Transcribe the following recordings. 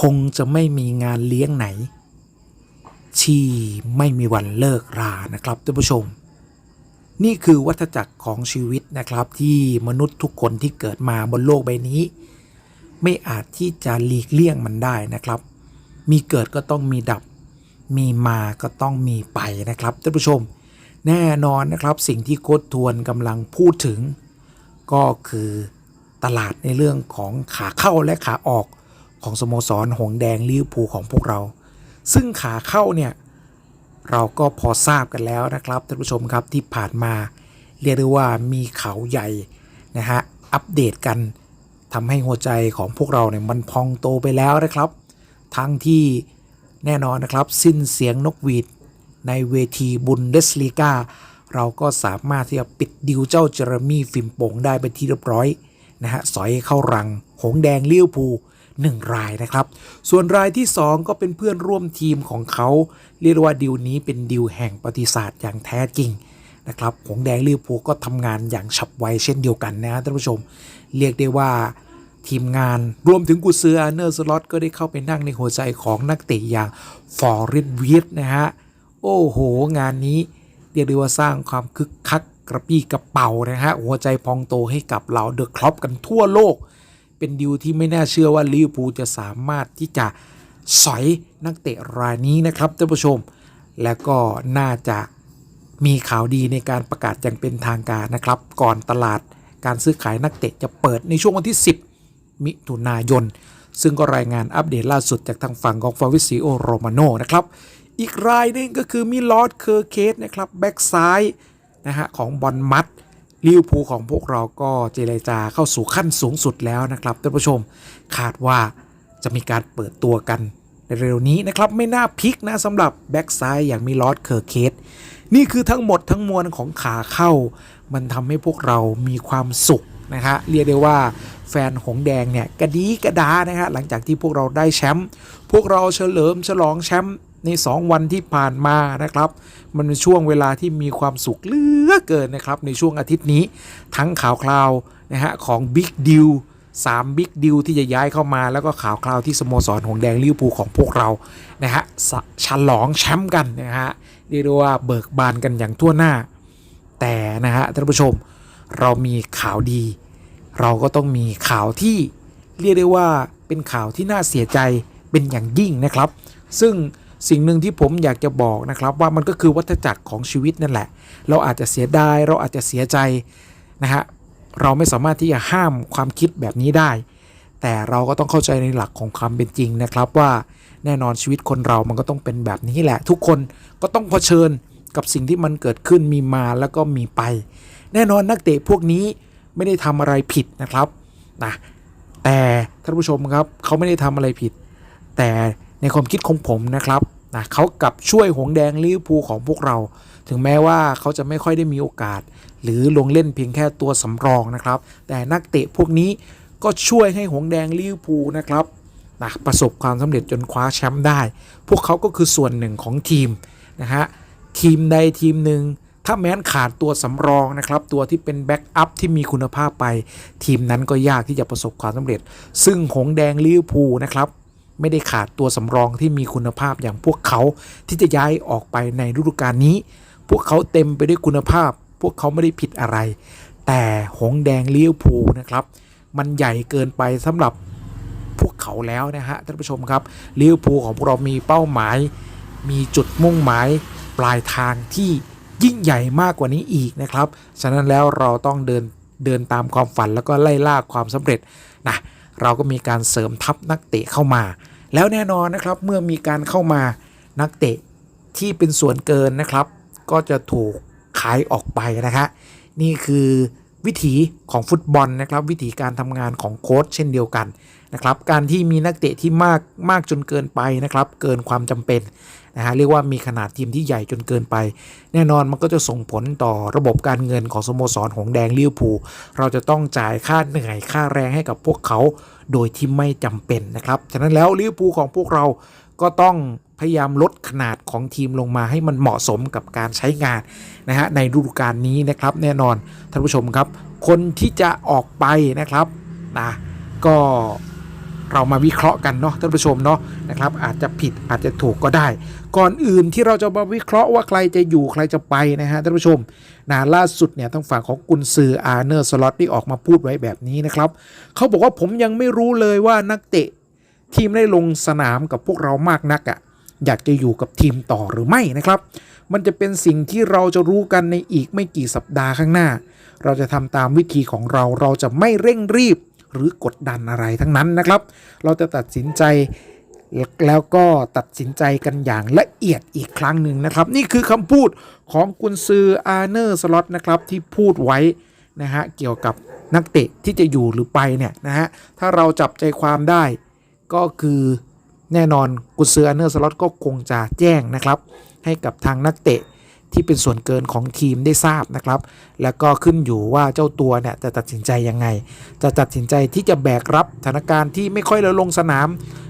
คงจะไม่มีงานเลี้ยงไหน ที่ไม่มีวันเลิกรานะครับท่านผู้ชม นี่คือวัฏจักรของชีวิตนะครับที่มนุษย์ทุกคนที่เกิดมาบนโลกใบนี้ ไม่อาจที่จะหลีกเลี่ยงมันได้นะครับ มีเกิดก็ต้องมีดับ มีมาก็ต้องมีไปนะครับท่านผู้ชม แน่นอนนะครับสิ่งที่โค้ดทวนกำลังพูดถึง ก็คือตลาดในเรื่องของขาเข้าและขาออก ของสโมสรหงแดงลิเวอร์พูลของพวกเรา ซึ่งขาเข้าเนี่ย เราก็พอทราบกันแล้วนะครับท่านผู้ชมครับที่ผ่านมา เรียกได้ว่ามีเขาใหญ่นะฮะอัปเดตกันทำให้หัวใจของพวกเราเนี่ยมันพองโตไปแล้วนะครับ ทั้งที่แน่นอนนะครับ สิ้นเสียงนกหวีดในเวทีบุนเดสลีกาเราก็สามารถที่จะปิดดิวเจ้าเจอร์มี่ฟิมโป่งได้เป็นที่เรียบร้อยนะฮะสอยเข้ารังหงแดงเลี้ยวภู ลหนึ่งรายนะครับ ส่วนรายที่ 2 ก็เป็นเพื่อนร่วมทีมของเขา เรียกว่าดิวนี้เป็นดิวแห่งประวัติศาสตร์อย่างแท้จริงนะครับหงแดงลิเวอร์พูลก็ทำงานอย่างฉับไวเช่นเดียวกันนะท่านผู้ชม เรียกได้ว่าทีมงานรวมถึงกุซืออร์เนอร์สล็อตก็ได้เข้าไปนั่งในหัวใจของนักเตะอย่างฟอร์เรนวีดนะฮะ โอ้โห งานนี้เรียกได้ว่าสร้างความคึกคักกระปี้กระเป๋านะฮะ หัวใจพองโตให้กับเหล่าเดอะครอปกันทั่วโลก เป็นดิวที่ไม่น่าเชื่อว่าลิเวอร์พูลจะสามารถที่จะสอยนักเตะรายนี้นะครับท่านผู้ชม และก็น่าจะมีข่าวดีในการประกาศอย่างเป็นทางการนะครับ ก่อนตลาดการซื้อขายนักเตะจะเปิดในช่วงวันที่ 10 มิถุนายน ซึ่งก็รายงานอัปเดตล่าสุดจากทางฝั่งของฟาวิซิโอโรมาโนนะครับ อีกรายหนึงก็คือมิลอดเคอร์เคสนะครับแบ็กซ้ายนะฮะของบอลมัด ลิเวอร์พูลของพวกเราก็เจรจาเข้าสู่ขั้นสูงสุดแล้วนะครับท่านผู้ชม คาดว่าจะมีการเปิดตัวกันในเร็วนี้นะครับ ไม่น่าพลิกนะสำหรับแบ็กซ้ายอย่างมิลอดเคอร์เคสนี่คือทั้งหมดทั้งมวลของขาเข้า มันทำให้พวกเรามีความสุขนะฮะเรียกได้ว่าแฟนหงแดงเนี่ยกระดีกระดานะฮะหลังจากที่พวกเราได้แชมป์พวกเราเฉลิมฉลองแชมป์ ใน 2 วันที่ผ่านมานะครับ มันเป็นช่วงเวลาที่มีความสุขเหลือเกินนะครับ ในช่วงอาทิตย์นี้ทั้งข่าวคราวนะฮะของบิ๊กดิวสามบิ๊กดิวที่จะย้ายเข้ามาแล้วก็ข่าวคราวที่สโมสรหงแดงลิเวอร์พูลของพวกเรานะฮะฉลองแชมป์กันนะฮะเรียกว่าเบิกบานกันอย่างทั่วหน้า แต่นะฮะท่านผู้ชมเรามีข่าวดี เราก็ต้องมีข่าวที่เรียกได้ว่าเป็นข่าวที่น่าเสียใจเป็นอย่างยิ่งนะครับ ซึ่ง สิ่งหนึ่งที่ผมอยากจะบอกนะครับว่ามันก็คือวัฏจักรของชีวิตนั่นแหละ เราอาจจะเสียดายเราอาจจะเสียใจนะฮะเราไม่สามารถที่จะห้ามความคิดแบบนี้ได้ แต่เราก็ต้องเข้าใจในหลักของความเป็นจริงนะครับว่าแน่นอนชีวิตคนเรามันก็ต้องเป็นแบบนี้แหละ ทุกคนก็ต้องเผชิญกับสิ่งที่มันเกิดขึ้นมีมาแล้วก็มีไป แน่นอนนักเตะพวกนี้ไม่ได้ทำอะไรผิดนะครับนะแต่ท่านผู้ชมครับเขาไม่ได้ทำอะไรผิด แต่ในความคิดของผมนะครับนะเขากลับช่วยหงแดงลิเวอร์พูลของพวกเรา ถึงแม้ว่าเขาจะไม่ค่อยได้มีโอกาส หรือลงเล่นเพียงแค่ตัวสำรองนะครับ แต่นักเตะพวกนี้ก็ช่วยให้หงแดงลิเวอร์พูลนะครับนะประสบความสำเร็จจนคว้าแชมป์ได้ พวกเขาก็คือส่วนหนึ่งของทีมนะฮะทีมใดทีมหนึ่งถ้าแม้นขาดตัวสำรองนะครับ ตัวที่เป็นแบ็กอัพที่มีคุณภาพไป ทีมนั้นก็ยากที่จะประสบความสำเร็จ ซึ่งหงแดงลิเวอร์พูลนะครับ ไม่ได้ขาดตัวสำรองที่มีคุณภาพอย่างพวกเขาที่จะย้ายออกไปในฤดูกาลนี้ พวกเขาเต็มไปด้วยคุณภาพ พวกเขาไม่ได้ผิดอะไร แต่หงแดงเลิเวอร์พูลนะครับ มันใหญ่เกินไปสำหรับพวกเขาแล้วนะฮะท่านผู้ชมครับเลิเวอร์พูลของพวกเรามีเป้าหมาย มีจุดมุ่งหมาย ปลายทางที่ยิ่งใหญ่มากกว่านี้อีกนะครับ ฉะนั้นแล้วเราต้องเดินเดินตามความฝันแล้วก็ไล่ล่าความสำเร็จนะ เราก็มีการเสริมทัพนักเตะเข้ามา แล้วแน่นอนนะครับเมื่อมีการเข้ามานักเตะที่เป็นส่วนเกินนะครับ ก็จะถูกขายออกไปนะคะนี่คือ วิถีของฟุตบอลนะครับ วิถีการทำงานของโค้ชเช่นเดียวกันนะครับการที่มีนักเตะที่มากมากจนเกินไปนะครับเกินความจำเป็นนะฮะเรียกว่ามีขนาดทีมที่ใหญ่จนเกินไป แน่นอนมันก็จะส่งผลต่อระบบการเงินของสโมสรหงแดงลิเวอร์พูลเราจะต้องจ่ายค่าเหนื่อยค่าแรงให้กับพวกเขาโดยที่ไม่จำเป็นนะครับฉะนั้นแล้วลิเวอร์พูลของพวกเรา ก็ต้องพยายามลดขนาดของทีมลงมาให้มันเหมาะสมกับการใช้งานนะฮะในฤดูกาลนี้นะครับแน่นอนท่านผู้ชมครับ คนที่จะออกไปนะครับนะก็เรามาวิเคราะห์กันเนาะท่านผู้ชมเนาะนะครับ อาจจะผิดอาจจะถูกก็ได้ ก่อนอื่นที่เราจะมาวิเคราะห์ว่าใครจะอยู่ใครจะไปนะฮะท่านผู้ชมนะล่าสุดเนี่ยทางฝั่งของกุนซืออาร์เนอร์สล็อตที่ออกมาพูดไว้แบบนี้นะครับเขาบอกว่าผมยังไม่รู้เลยว่านักเตะ ทีมได้ลงสนามกับพวกเรามากนักอะ่ะอยากจะอยู่กับทีมต่อหรือไม่นะครับ มันจะเป็นสิ่งที่เราจะรู้กันในอีกไม่กี่สัปดาห์ข้างหน้า เราจะทำตามวิธีของเราเราจะไม่เร่งรีบหรือกดดันอะไรทั้งนั้นนะครับ เราจะตัดสินใจแล้วก็ตัดสินใจกันอย่างละเอียดอีกครั้งหนึ่งนะครับ นี่คือคำพูดของกุนซืออาร์เนอร์สล็อตนะครับที่พูดไว้นะฮะเกี่ยวกับนักเตะที่จะอยู่หรือไปเนี่ยนะฮะถ้าเราจับใจความได้ ก็คือแน่นอนกุนซืออาร์เนอร์สล็อตก็คงจะแจ้งนะครับ ให้กับทางนักเตะที่เป็นส่วนเกินของทีมได้ทราบนะครับ แล้วก็ขึ้นอยู่ว่าเจ้าตัวเนี่ยจะตัดสินใจยังไง จะตัดสินใจที่จะแบกรับสถานการณ์ที่ไม่ค่อยเลยลงสนาม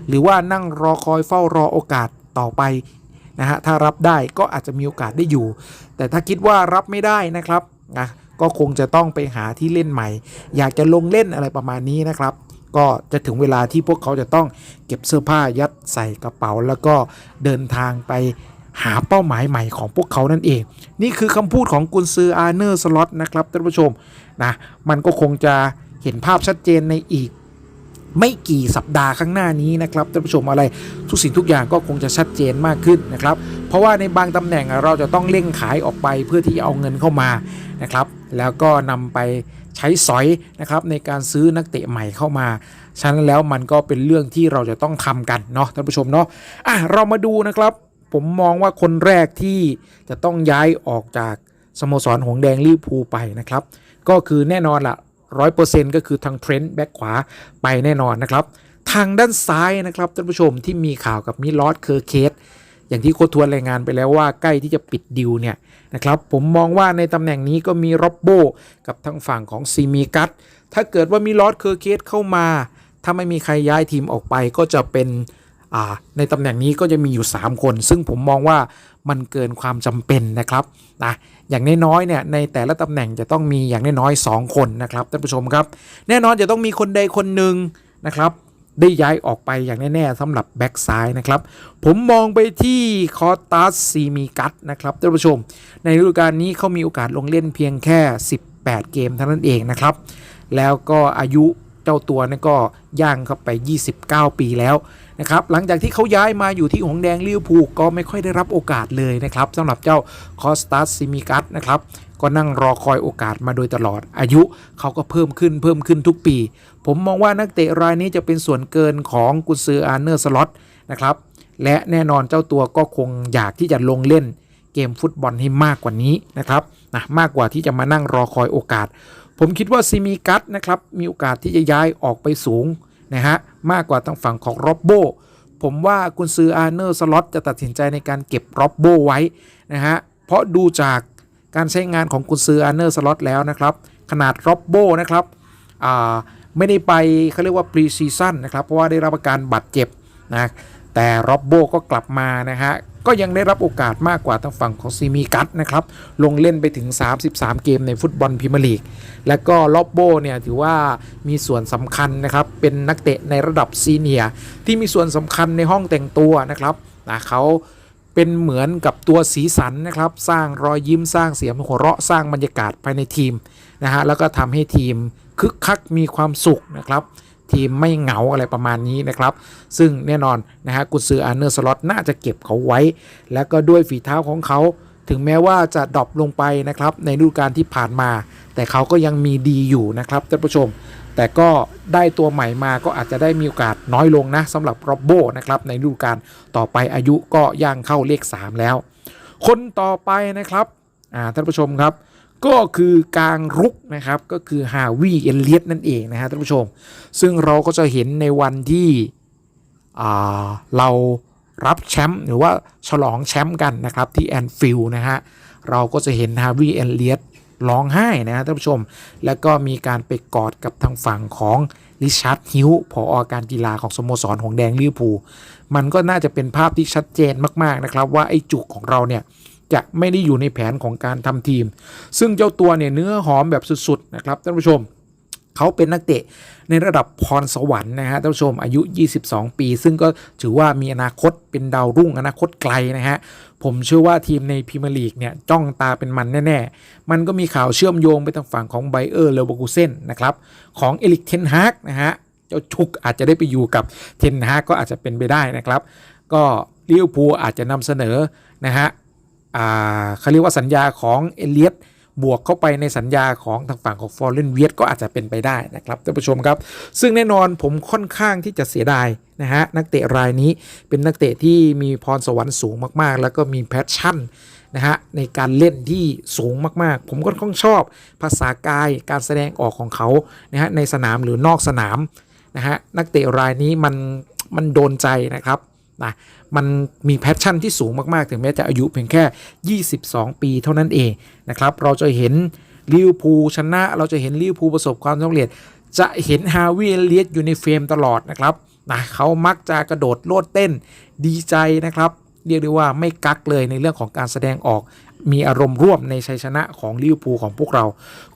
หรือว่านั่งรอคอยเฝ้ารอโอกาสต่อไปนะฮะถ้ารับได้ก็อาจจะมีโอกาสได้อยู่ แต่ถ้าคิดว่ารับไม่ได้นะครับนะก็คงจะต้องไปหาที่เล่นใหม่ อยากจะลงเล่นอะไรประมาณนี้นะครับ ก็จะถึงเวลาที่พวกเขาจะต้องเก็บเสื้อผ้ายัดใส่กระเป๋า แล้วก็เดินทางไปหาเป้าหมายใหม่ของพวกเขานั่นเอง นี่คือคำพูดของกุนซืออาร์เนอร์สล็อตนะครับท่านผู้ชมนะมันก็คงจะเห็นภาพชัดเจนในอีกไม่กี่สัปดาห์ข้างหน้านี้นะครับท่านผู้ชมอะไรทุกสิ่งทุกอย่างก็คงจะชัดเจนมากขึ้นนะครับ เพราะว่าในบางตำแหน่งเราจะต้องเร่งขายออกไปเพื่อที่จะเอาเงินเข้ามานะครับ แล้วก็นำไป ใช้สอยนะครับในการซื้อนักเตะใหม่เข้ามาฉะนั้นแล้วมันก็เป็นเรื่องที่เราจะต้องทำกันเนาะท่านผู้ชมเนาะอะเรามาดูนะครับ ผมมองว่าคนแรกที่จะต้องย้ายออกจากสโมสรหงแดงลิเวอร์พูลไปนะครับ ก็คือแน่นอนละร้อยเปอร์เซ็นต์ก็คือทางเทรนต์แบ็คขวาไปแน่นอนนะครับ ทางด้านซ้ายนะครับท่านผู้ชมที่มีข่าวกับมิลอสเคอร์เคส อย่างที่โคชทวนรายงานไปแล้วว่าใกล้ที่จะปิดดิวเนี่ยนะครับผมมองว่าในตำแหน่งนี้ก็มีร็อบโบกับทางฝั่งของซีมีกัตถ้าเกิดว่ามีลอสเคอร์เคสเข้ามา ถ้าไม่มีใครย้ายทีมออกไปก็จะเป็นในตำแหน่งนี้ก็จะมีอยู่ 3 คน ซึ่งผมมองว่ามันเกินความจำเป็นนะครับนะอย่างน้อยๆเนี่ยในแต่ละตำแหน่งจะต้องมีอย่างน้อยๆ2คนนะครับท่านผู้ชมครับ แน่นอนจะต้องมีคนใดคนหนึ่งนะครับ ได้ย้ายออกไปอย่างแน่ๆสำหรับแบ็กซ้ายนะครับ ผมมองไปที่คอตัสซีมีกัตนะครับท่านผู้ชม ในฤดูกาลนี้เขามีโอกาสลงเล่นเพียงแค่ 18 เกมเท่านั้นเองนะครับ แล้วก็อายุเจ้าตัวนี่ก็ย่างเข้าไป 29 ปีแล้ว นะครับหลังจากที่เขาย้ายมาอยู่ที่หงแดงลิเวอร์พูลก็ไม่ค่อยได้รับโอกาสเลยนะครับสำหรับเจ้าคอสตัสซิมิกัสนะครับก็นั่งรอคอยโอกาสมาโดยตลอดอายุเขาก็เพิ่มขึ้นเพิ่มขึ้นทุกปี ผมมองว่านักเตะรายนี้จะเป็นส่วนเกินของกุนซืออาร์เนอร์สล็อตนะครับและแน่นอนเจ้าตัวก็คงอยากที่จะลงเล่นเกมฟุตบอลให้มากกว่านี้นะครับนะมากกว่าที่จะมานั่งรอคอยโอกาส ผมคิดว่าซิมีกัตนะครับมีโอกาสที่จะย้ายออกไปสูง นะฮะมากกว่าทางฝั่งของร็อบโบผมว่าคุณซืออาร์เนอร์สล็อตจะตัดสินใจในการเก็บร็อบโบไว้นะฮะเพราะดูจากการใช้งานของกุนซืออาร์เนอร์สล็อตแล้วนะครับ ขนาดร็อบโบนะครับไม่ได้ไปเขาเรียกว่าปรีซีซั่นนะครับ เพราะว่าได้รับอาการบาดเจ็บนะ แต่ร็อบโบก็กลับมานะฮะก็ยังได้รับโอกาสมากกว่าทางฝั่งของซีมีกัตนะครับ ลงเล่นไปถึง 33 เกมในฟุตบอลพรีเมียร์ลีก และก็ล็อบโบเนี่ยถือว่ามีส่วนสำคัญนะครับ เป็นนักเตะในระดับซีเนียร์ที่มีส่วนสำคัญในห้องแต่งตัวนะครับนะเขาเป็นเหมือนกับตัวสีสันนะครับ สร้างรอยยิ้มสร้างเสียงหัวเราะสร้างบรรยากาศภายในทีมนะฮะแล้วก็ทำให้ทีมคึกคักมีความสุขนะครับ ทีมไม่เหงาอะไรประมาณนี้นะครับ ซึ่งแน่นอนนะฮะกุนซืออาร์เนอร์สล็อตน่าจะเก็บเขาไว้ แล้วก็ด้วยฝีเท้าของเขาถึงแม้ว่าจะดรอปลงไปนะครับในฤดูกาลที่ผ่านมา แต่เขาก็ยังมีดีอยู่นะครับท่านผู้ชม แต่ก็ได้ตัวใหม่มาก็อาจจะได้มีโอกาสน้อยลงนะสำหรับโรบโบนะครับในฤดูกาลต่อไปอายุก็ย่างเข้าเลข 3 แล้ว คนต่อไปนะครับอ่าท่านผู้ชมครับ ก็คือกลางรุกนะครับ ก็คือฮาวิเอเลียตนั่นเองนะฮะท่านผู้ชม ซึ่งเราก็จะเห็นในวันที่เรารับแชมป์หรือว่าฉลองแชมป์กันนะครับที่แอนฟิลด์นะฮะ เราก็จะเห็นฮาวิเอเลียตร้องไห้นะฮะท่านผู้ชม แล้วก็มีการไปกอดกับทางฝั่งของริชาร์ดฮิวผออการกีฬาของสโมสรหงแดงลิเวอร์พูลมันก็น่าจะเป็นภาพที่ชัดเจนมากๆนะครับ ว่าไอ้จุกของเราเนี่ย จะไม่ได้อยู่ในแผนของการทำทีม ซึ่งเจ้าตัวเนี่ยเนื้อหอมแบบสุดๆนะครับท่านผู้ชมเขาเป็นนักเตะในระดับพรสวรรค์นะฮะท่านผู้ชมอายุ 22 ปี ซึ่งก็ถือว่ามีอนาคตเป็นดาวรุ่งอนาคตไกลนะฮะ ผมเชื่อว่าทีมในพรีเมียร์ลีกเนี่ยจ้องตาเป็นมันแน่ ๆ มันก็มีข่าวเชื่อมโยงไปทางฝั่งของไบเออร์เลเวอร์คูเซนนะครับ ของเอลิกเทนฮากนะฮะ เจ้าชุกอาจจะได้ไปอยู่กับเทนฮากก็อาจจะเป็นไปได้นะครับ ก็ลิเวอร์พูลอาจจะนำเสนอนะฮะ เขาเรียกว่าสัญญาของเอเลียตบวกเข้าไปในสัญญาของทางฝั่งของฟอร์เรนเวียตก็อาจจะเป็นไปได้นะครับท่านผู้ชมครับ ซึ่งแน่นอนผมค่อนข้างที่จะเสียดายนะฮะนักเตะรายนี้เป็นนักเตะที่มีพรสวรรค์สูงมากๆ แล้วก็มีแพชชั่นนะฮะในการเล่นที่สูงมากๆ ผมก็ค่อนข้างชอบภาษากายการแสดงออกของเขานะฮะในสนามหรือนอกสนามนะฮะนักเตะรายนี้มันมันโดนใจนะครับ นะมันมีแพชชั่นที่สูงมากๆ ถึงแม้จะอายุเพียงแค่ 22 ปีเท่านั้นเองนะครับ เราจะเห็นลิวพูชนะ เราจะเห็นลิวพูประสบความสำเร็จ จะเห็นฮาวิเลียสอยู่ในเฟรมตลอดนะครับนะเขามักจะกระโดดโลดเต้นดีใจนะครับ เรียกได้ว่าไม่กักเลยในเรื่องของการแสดงออก มีอารมณ์ร่วมในชัยชนะของลิวพูของพวกเรา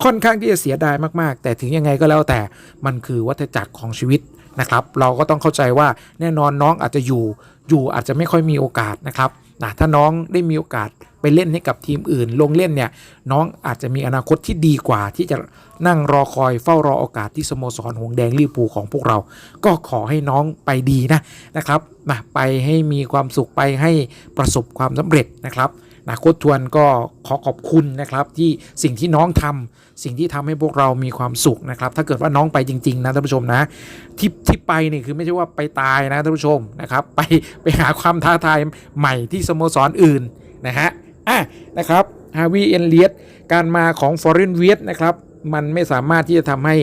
ค่อนข้างที่จะเสียดายมากๆ แต่ถึงยังไงก็แล้วแต่มันคือวัฏจักรของชีวิต นะครับ เราก็ต้องเข้าใจว่าแน่นอนน้องอาจจะอยู่อยู่อาจจะไม่ค่อยมีโอกาสนะครับนะถ้าน้องได้มีโอกาสไปเล่นให้กับทีมอื่น ลงเล่นเนี่ยน้องอาจจะมีอนาคตที่ดีกว่า ที่จะนั่งรอคอยเฝ้ารอโอกาสที่สโมสรหงแดงลิปูของพวกเรา ก็ขอให้น้องไปดีนะนะครับนะไปให้มีความสุขไปให้ประสบความสำเร็จนะครับ นาโค้ชทวนก็ขอขอบคุณนะครับที่สิ่งที่น้องทำสิ่งที่ทำให้พวกเรามีความสุขนะครับ ถ้าเกิดว่าน้องไปจริง ๆ นะท่านผู้ชมนะที่ที่ไปนี่คือไม่ใช่ว่าไปตายนะท่านผู้ชมนะครับ ไปไปหาความท้าทายใหม่ที่สโมสรอื่นนะฮะอะนะครับฮาวิเอ็นเลียสการมาของฟอร์เรนเวียดนะครับ มันไม่สามารถที่จะทำให้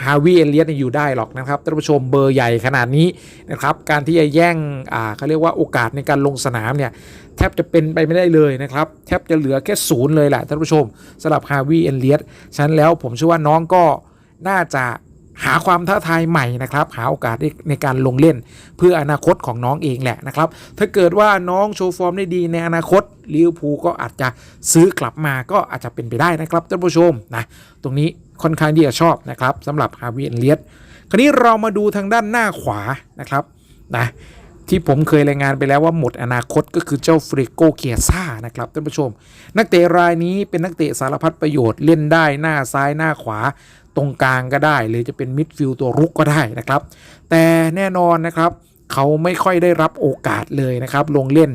ฮาวิเอเลียตอยู่ได้หรอกนะครับท่านผู้ชมเบอร์ใหญ่ขนาดนี้นะครับการที่จะแย่งอ่าเขาเรียกว่าโอกาสในการลงสนามเนี่ยแทบจะเป็นไปไม่ได้เลยนะครับแทบจะเหลือแค่ศูนย์เลยแหละท่านผู้ชมสำหรับฮาวิเอเลียตฉะนั้นแล้วผมเชื่อว่าน้องก็น่าจะ หาความท้าทายใหม่นะครับ หาโอกาสในการลงเล่น เพื่ออนาคตของน้องเองแหละนะครับ ถ้าเกิดว่าน้องโชว์ฟอร์มได้ดีในอนาคตลิเวอร์พูลก็อาจจะซื้อกลับมาก็อาจจะเป็นไปได้นะครับท่านผู้ชมนะตรงนี้ค่อนข้างที่จะชอบนะครับสำหรับฮาวิเอ l เลียตคราวนี้เรามาดูทางด้านหน้าขวานะครับนะที่ผมเคยรายงานไปแล้วว่าหมดอนาคตก็คือเจ้าฟริโกเกียซ่านะครับท่านผู้ชม นักเตะรายนี้เป็นนักเตะสารพัดประโยชน์เล่นได้หน้าซ้ายหน้าขวา ตรงกลางก็ได้ หรือจะเป็นมิดฟิลด์ตัวรุกก็ได้นะครับ แต่แน่นอนนะครับ เขาไม่ค่อยได้รับโอกาสเลยนะครับ ลงเล่น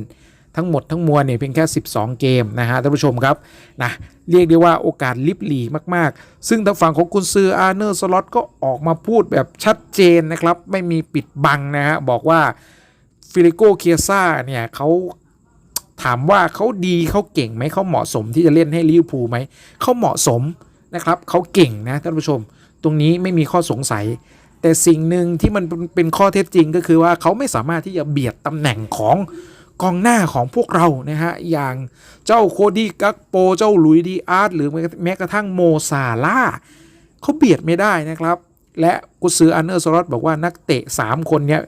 ทั้งหมดทั้งมวลเนี่ยเพียงแค่ 12 เกมนะฮะท่านผู้ชมครับนะเรียกได้ว่าโอกาสลิบหลีมากๆ ซึ่งทางฝั่งของคุณซืออาร์เนอร์สล็อตก็ออกมาพูดแบบชัดเจนนะครับ ไม่มีปิดบังนะฮะบอกว่าฟิลิโกเคียซ่าเนี่ยเขาถามว่าเขาดีเขาเก่งไหมเขาเหมาะสมที่จะเล่นให้ลิเวอร์พูลไหมเขาเหมาะสม นะครับเขาเก่งนะท่านผู้ชม ตรงนี้ไม่มีข้อสงสัย แต่สิ่งหนึ่งที่มันเป็นข้อเท็จจริงก็คือว่าเขาไม่สามารถที่จะเบียดตำแหน่งของกองหน้าของพวกเรานะฮะอย่างเจ้าโคดี้กักโป เจ้าลุยดีอาร์ตหรือแม้กระทั่งโมซาล่าเขาเบียดไม่ได้นะครับ และกุซืออันเนอร์สลอตบอกว่านักเตะ 3 คนเนี้ย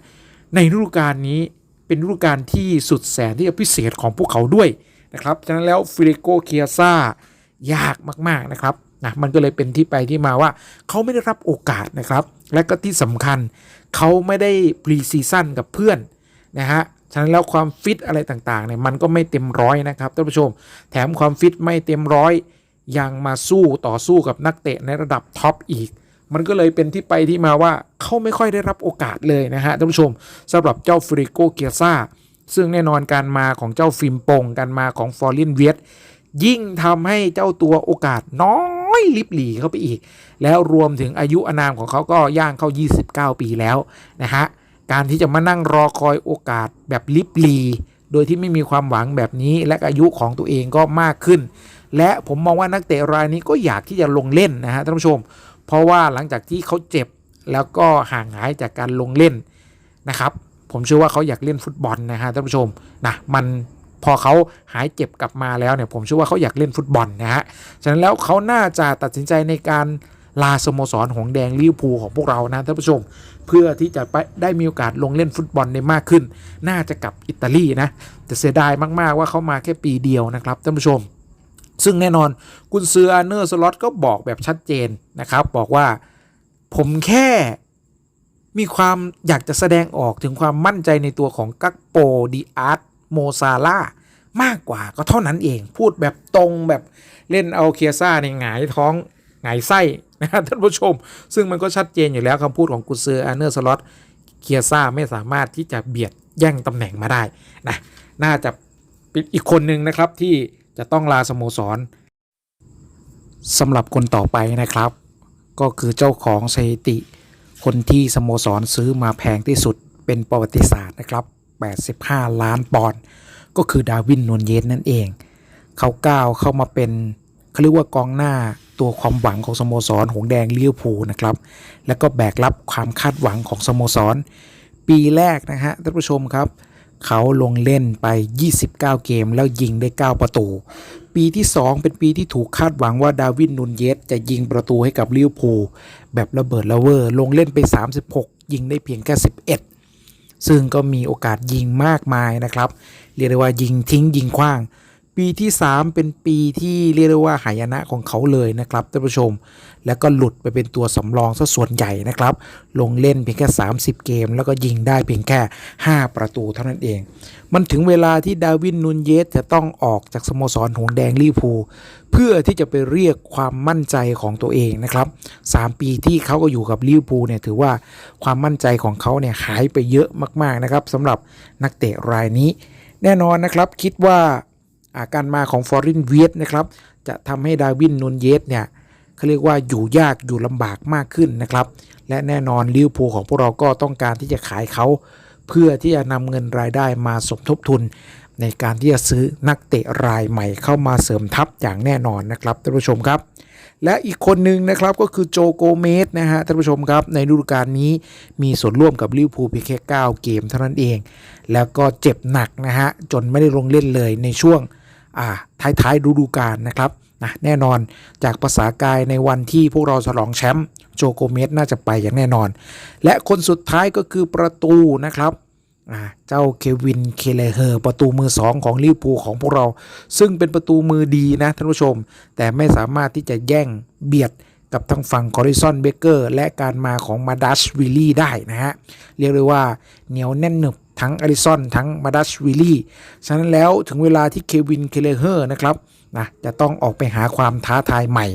ในฤดูกาลนี้เป็นฤดูกาลที่สุดแสนที่จะพิเศษของพวกเขาด้วยนะครับ ฉะนั้นแล้วฟิลิโกเคียซ่ายากมาก ๆ นะครับ นะมันก็เลยเป็นที่ไปที่มาว่าเขาไม่ได้รับโอกาสนะครับ และก็ที่สำคัญเขาไม่ได้พรีซีซั่นกับเพื่อนนะฮะฉะนั้นแล้วความฟิตอะไรต่างๆเนี่ยมันก็ไม่เต็มร้อยนะครับท่านผู้ชม แถมความฟิตไม่เต็มร้อยยังมาสู้ต่อสู้กับนักเตะในระดับท็อปอีก มันก็เลยเป็นที่ไปที่มาว่าเขาไม่ค่อยได้รับโอกาสเลยนะฮะท่านผู้ชมสำหรับเจ้าฟริโกเกียซ่าซึ่งแน่นอนการมาของเจ้าฟิมปงการมาของฟอร์ลินเวียตยิ่งทำให้เจ้าตัวโอกาสน้อย ลิบหลีเข้าไปอีก แล้วรวมถึงอายุอานามของเขาก็ย่างเข้า 29 ปีแล้วนะฮะการที่จะมานั่งรอคอยโอกาสแบบลิบหลี โดยที่ไม่มีความหวังแบบนี้และอายุของตัวเองก็มากขึ้น และผมมองว่านักเตะรายนี้ก็อยากที่จะลงเล่นนะฮะท่านผู้ชม เพราะว่าหลังจากที่เขาเจ็บแล้วก็ห่างหายจากการลงเล่นนะครับผมเชื่อว่าเขาอยากเล่นฟุตบอลนะฮะท่านผู้ชมนะมัน พอเขาหายเจ็บกลับมาแล้วเนี่ยผมเชื่อว่าเขาอยากเล่นฟุตบอลนะฮะฉะนั้นแล้วเขาน่าจะตัดสินใจในการลาสโมสรหงแดงลิวพูลของพวกเรานะท่านผู้ชม เพื่อที่จะไปได้มีโอกาสลงเล่นฟุตบอลได้มากขึ้น น่าจะกลับอิตาลีนะแต่เสียดายมากๆว่าเขามาแค่ปีเดียวนะครับท่านผู้ชม ซึ่งแน่นอนกุนซืออาร์เนอร์สล็อตก็บอกแบบชัดเจนนะครับ บอกว่าผมแค่มีความอยากจะแสดงออกถึงความมั่นใจในตัวของกักโปดีอาร์ต โมซาล่ามากกว่าก็เท่านั้นเอง พูดแบบตรงแบบเล่นเอาเคียซ่าในหงายท้องหงายไส้นะฮะท่านผู้ชม ซึ่งมันก็ชัดเจนอยู่แล้วคำพูดของกุซืออาร์เนอร์สล็อตเคียซ่าไม่สามารถที่จะเบียดแย่งตำแหน่งมาได้นะน่าจะเป็นอีกคนหนึ่งนะครับที่จะต้องลาสโมสรสำหรับคนต่อไปนะครับ ก็คือเจ้าของสถิติ คนที่สโมสรซื้อมาแพงที่สุดเป็นประวัติศาสตร์นะครับ 85 ล้านปอนด์ก็คือดาวินนูนเยสนั่นเอง เขาก้าวเข้ามาเป็นเขาเรียกว่ากองหน้าตัวความหวังของสโมสรหงแดงเลิเวอร์พูนะครับ แล้วก็แบกรับความคาดหวังของสโมสร ปีแรกนะฮะท่านผู้ชมครับ เขาลงเล่นไป 29 เกมแล้วยิงได้ 9 ประตู ปีที่ 2 เป็นปีที่ถูกคาดหวังว่าดาวินนูนเยสจะยิงประตูให้กับลิเวอร์พูลแบบระเบิดระเวอร์ ลงเล่นไป 36 ยิงได้เพียงแค่ 11 ซึ่งก็มีโอกาสยิงมากมายนะครับ เรียกได้ว่ายิงทิ้งยิงขว้าง ปีที่ 3 เป็นปีที่เรียกได้ว่าหายนะของเขาเลยนะครับท่านผู้ชม แล้วก็หลุดไปเป็นตัวสำรองซะส่วนใหญ่นะครับ ลงเล่นเพียงแค่ 30 เกม แล้วก็ยิงได้เพียงแค่ 5 ประตูเท่านั้นเอง มันถึงเวลาที่ดาวินนูนเยสจะต้องออกจากสโมสรหงแดงลิเวอร์พูลเพื่อที่จะไปเรียกความมั่นใจของตัวเองนะครับ 3 ปีที่เขาก็อยู่กับลิเวอร์พูลเนี่ยถือว่าความมั่นใจของเขาเนี่ยหายไปเยอะมากๆนะครับสำหรับนักเตะรายนี้ แน่นอนนะครับคิดว่าอาการมาของฟอรินเวียตนะครับจะทำให้ดาวินนูนเยสเนี่ยเขาเรียกว่าอยู่ยากอยู่ลำบากมากขึ้นนะครับ และแน่นอนลิเวอร์พูลของพวกเราก็ต้องการที่จะขายเขา เพื่อที่จะนำเงินรายได้มาสมทบทุน ในการที่จะซื้อนักเตะรายใหม่เข้ามาเสริมทัพอย่างแน่นอนนะครับท่านผู้ชมครับ และอีกคนหนึ่งนะครับก็คือโจโกเมสนะฮะท่านผู้ชมครับ ในฤดูกาลนี้มีส่วนร่วมกับลิเวอร์พูลเพียงแค่9เกมเท่านั้นเอง แล้วก็เจ็บหนักนะฮะจนไม่ได้ลงเล่นเลยในช่วงท้ายๆฤดูกาลนะครับ นะแน่นอนจากภาษากายในวันที่พวกเราฉลองแชมป์โจโกเมสน่าจะไปอย่างแน่นอน และคนสุดท้ายก็คือประตูนะครับเจ้าเควิน เคเลเฮอร์ ประตูมือ 2 ของลิเวอร์พูลของพวกเรา ซึ่งเป็นประตูมือดีนะท่านผู้ชม แต่ไม่สามารถที่จะแย่งเบียดกับทางฝั่งคอริซอนเบเกอร์และการมาของมาดัชวิลลี่ได้นะฮะ เรียกเลยว่าเหนียวแน่นหนึบทั้งอริซอนทั้งมาดัชวิลลี่ ฉะนั้นแล้วถึงเวลาที่เควิน เคเลเฮอร์นะครับ นะจะต้องออกไปหาความท้าทายใหม่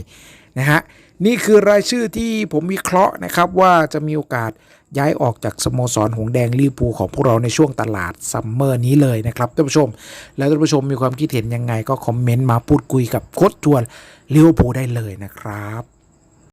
นะฮะนี่คือรายชื่อที่ผมวิเคราะห์นะครับว่าจะมีโอกาสย้ายออกจากสโมสรหงแดงลิปูของพวกเราในช่วงตลาดซัมเมอร์นี้เลยนะครับท่านผู้ชม แล้วท่านผู้ชมมีความคิดเห็นยังไงก็คอมเมนต์มาพูดคุยกับโค้ชทวนลิเวอร์พูลได้เลยนะครับ